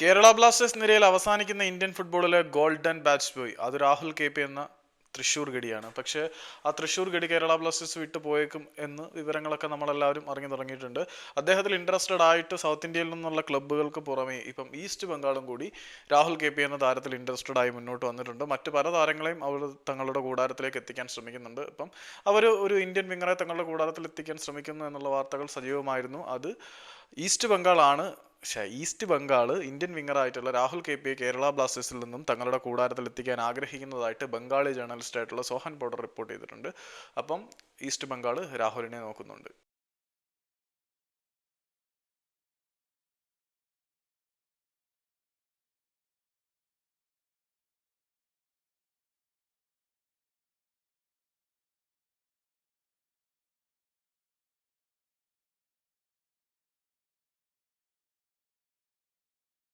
Kerala Blasters നിരയിൽ അവസാനിക്കുന്ന Indian ഫുട്ബോളിലെ ഗോൾഡൻ ബാറ്റ്സ് ബോയ് അത് രാഹുൽ കെ പി എന്ന തൃശ്ശൂർ ഗഡിയാണ്. പക്ഷേ ആ തൃശ്ശൂർ ഗഡി കേരള ബ്ലാസ്റ്റേഴ്സ് വിട്ടു പോയേക്കും എന്ന് വിവരങ്ങളൊക്കെ നമ്മളെല്ലാവരും അറിഞ്ഞു തുടങ്ങിയിട്ടുണ്ട്. അദ്ദേഹത്തിൽ ഇൻട്രസ്റ്റഡ് ആയിട്ട് സൗത്ത് ഇന്ത്യയിൽ നിന്നുള്ള ക്ലബ്ബുകൾക്ക് പുറമേ ഇപ്പം ഈസ്റ്റ് ബംഗാളും കൂടി രാഹുൽ കെ പി എന്ന താരത്തിൽ ഇൻട്രസ്റ്റഡ് ആയി മുന്നോട്ട് വന്നിട്ടുണ്ട്. മറ്റ് പല താരങ്ങളെയും അവർ തങ്ങളുടെ കൂടാരത്തിലേക്ക് എത്തിക്കാൻ ശ്രമിക്കുന്നുണ്ട്. ഇപ്പം അവർ ഒരു ഇന്ത്യൻ വിങ്ങറെ തങ്ങളുടെ കൂടാരത്തിൽ എത്തിക്കാൻ ശ്രമിക്കുന്നു എന്നുള്ള വാർത്തകൾ സജീവമായിരുന്നു. അത് ഈസ്റ്റ് ബംഗാളാണ് പക്ഷേ ഈസ്റ്റ് ബംഗാൾ ഇന്ത്യൻ വിങ്ങറായിട്ടുള്ള രാഹുൽ കെ പിയെ കേരള ബ്ലാസ്റ്റേഴ്സിൽ നിന്നും തങ്ങളുടെ കൂടാരത്തിൽ എത്തിക്കാൻ ആഗ്രഹിക്കുന്നതായിട്ട് ബംഗാളി ജേർണലിസ്റ്റ് ആയിട്ടുള്ള സോഹൻ പോഡർ റിപ്പോർട്ട് ചെയ്തിട്ടുണ്ട്. അപ്പം ഈസ്റ്റ് ബംഗാൾ രാഹുലിനെ നോക്കുന്നുണ്ട്.